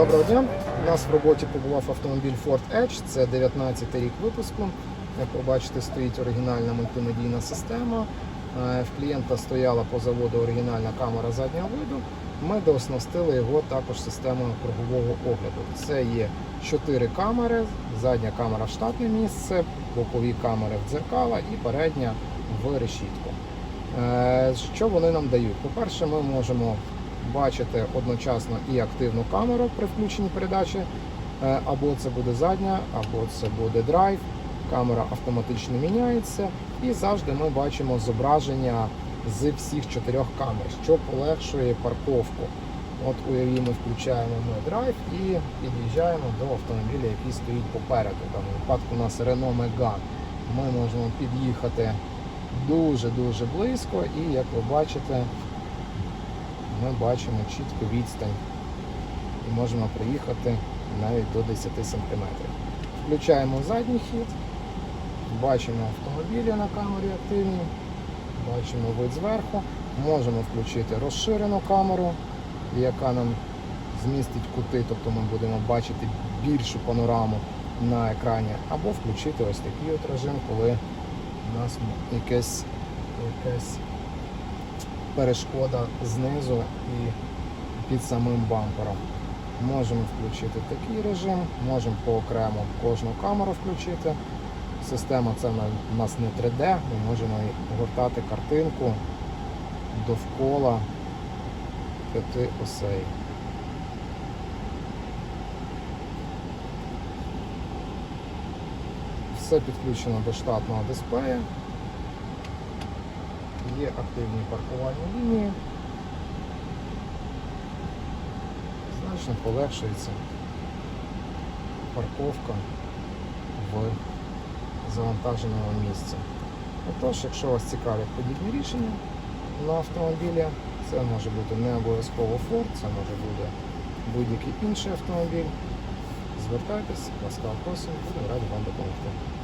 У нас в роботі побував автомобіль Ford Edge, це 19 рік випуску. Як ви бачите, стоїть оригінальна мультимедійна система. Е, В клієнта стояла по заводу оригінальна камера заднього виду. Ми дооснастили його також системою кругового огляду. Це є 4 камери, задня камера в штатне місце, бокові камери в дзеркала і передня в решітку. Е, Що вони нам дають? По-перше, ми можемо бачити одночасно і активну камеру при включенні передачі, Е, або це буде задня, або це буде драйв. Камера автоматично міняється, і завжди ми бачимо зображення з всіх чотирьох камер, що полегшує парковку. От уявімо, включаємо ми драйв і під'їжджаємо до автомобіля, який стоїть попереду. В даному випадку у нас Renault Megane. Ми можемо під'їхати дуже-дуже близько, і як ви бачите, ми бачимо чітко відстань і можемо приїхати навіть до 10 см. Включаємо задній хід, бачимо автомобілі на камері активні, бачимо вид зверху, можемо включити розширену камеру, яка нам змістить кути, тобто ми будемо бачити більшу панораму на екрані, або включити ось такий от режим, коли у нас якесь, якась перешкода знизу і під самим бампером. Можемо включити такий режим, можемо по окремо кожну камеру включити. Система це у нас не 3D, ми можемо гортати картинку довкола п'яти осей. Все підключено до штатного дисплея. Є активні паркувальні лінії. Значно полегшується парковка в завантаженому місці. Отож, якщо вас цікавлять подібні рішення на автомобілі, це може бути не обов'язково Ford, це може бути будь-який інший автомобіль. Звертайтесь, ласкаво просимо, буду радий вам допомогти.